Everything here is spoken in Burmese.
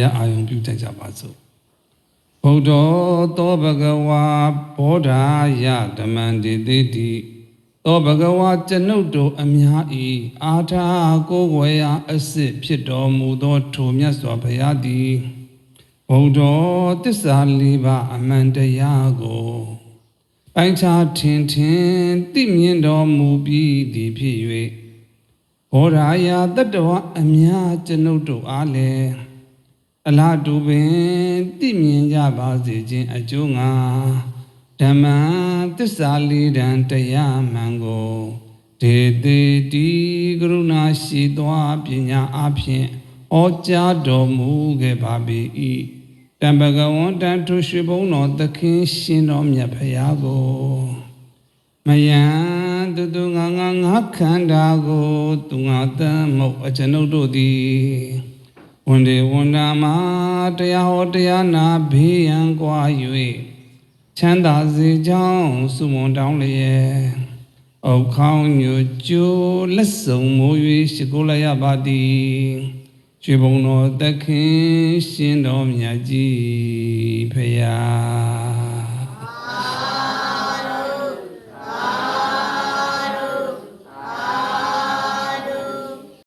ရားအာယုံပြုတတ်ကြပါစို့ဗုဒ္ဓသောဘဂဝါဘောဓာယဓမ္မံတိတိတိသောဘဂဝါကျွန်ုပ်တို့အများဤအာထာကိုယ်ဝေယအစစ်ဖြစ်တော်မူသောထိုမြတ်စွာဘုရားသည်ဗုဒ္ဓတစ္ဆာလေးပါးအမှန်တရားကိုပိုင်းခြားထင်ထင်သိမြင်တော်မူပြီးသည်ဖြစ်၍ဘောရာယာတတ္တဝအများကျွန်ုပ်တို့အားလည်း အလားတူပင်သိမြင်ကြပါစေခြင်းအကျိုးငါဓမ္မသစ္စာလေးတန်တရားမှန်ကိုဒေတိတိကရုဏာရှိသောပညာအဖြင့်ဩကြားတော်မူခဲ့ပါ၏တံပကဝန္တန်ထုရှိဘုံတော်သခင်ရှင်တော်မြတ်ဖရာကိုမယံတူတူငါငါငါခန္ဓာကို သူငါတမ်းမုတ်အကျွန်ုပ်တို့သည် ဝန်ဒီဝန်နာမှာတရားဟောတရားနာဘေးရန်ကွာ၍ချမ်းသာစေကြောင်းစုမွန်တောင်းလျက်အောက်ခေါင်းညိုကျိုးလက်စုံမိုး၍ရှိခိုးလိုက်ရပါသည်ရွှေဘုံတော်သခင်ရှင်တော်မြတ်ကြီးဖရာ